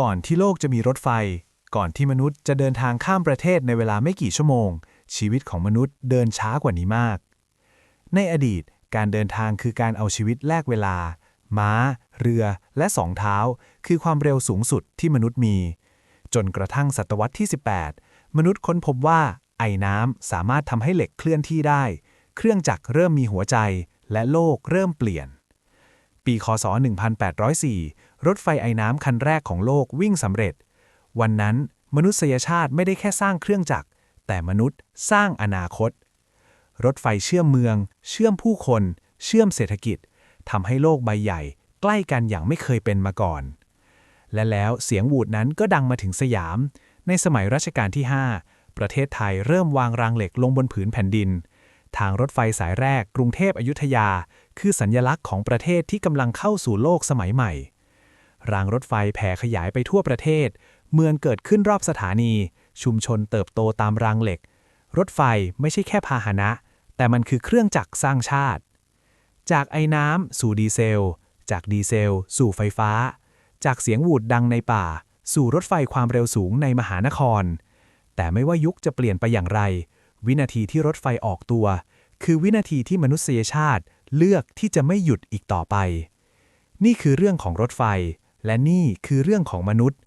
ก่อนที่โลกจะมีรถไฟ ก่อนที่มนุษย์จะเดินทางข้ามประเทศในเวลาไม่กี่ชั่วโมง ชีวิตของมนุษย์เดินช้ากว่านี้มาก ในอดีตการเดินทางคือการเอาชีวิตแลกเวลา ม้า เรือ และสองเท้า คือความเร็วสูงสุดที่มนุษย์มี จนกระทั่งศตวรรษที่ 18 มนุษย์ค้นพบว่าไอ้น้ำสามารถทำให้เหล็กเคลื่อนที่ได้ เครื่องจักรเริ่มมีหัวใจ และโลกเริ่มเปลี่ยน ปี คศ 1804 รถไฟไอ้น้ำคันแรกของโลกวิ่งสำเร็จ วันนั้นมนุษยชาติไม่ได้แค่สร้างเครื่องจักร แต่มนุษย์สร้างอนาคต รถไฟเชื่อมเมือง เชื่อมผู้คน เชื่อมเศรษฐกิจทำให้โลกใบใหญ่ ใกล้กันอย่างไม่เคยเป็นมาก่อน และแล้วเสียงวูดนั้นก็ดังมาถึงสยาม ในสมัยรัชกาลที่ 5 ประเทศไทยเริ่มวางรางเหล็กลงบนผืนแผ่นดิน ทางรถไฟสายแรกกรุงเทพอยุธยา คือสัญญลักษณ์ของประเทศที่กำลังเข้าสู่โลกสมัยใหม่ รางรถไฟแผ่ขยายไปทั่วประเทศ เมืองเกิดขึ้นรอบสถานี ชุมชนเติบโตตามรางเหล็ก รถไฟไม่ใช่แค่พาหนะ แต่มันคือเครื่องจักรสร้างชาติ จากไอ้น้ำสู่ดีเซล จากดีเซล สู่ไฟฟ้า จากเสียงหวูดดังในป่า สู่รถไฟความเร็วสูงในมหานคร แต่ไม่ว่ายุคจะเปลี่ยนไปอย่างไร วินาทีที่รถไฟออกตัว คือวินาทีที่มนุษยชาติเลือกที่จะไม่หยุดอีกต่อไป นี่คือเรื่องของรถไฟ และนี่คือเรื่องของมนุษย์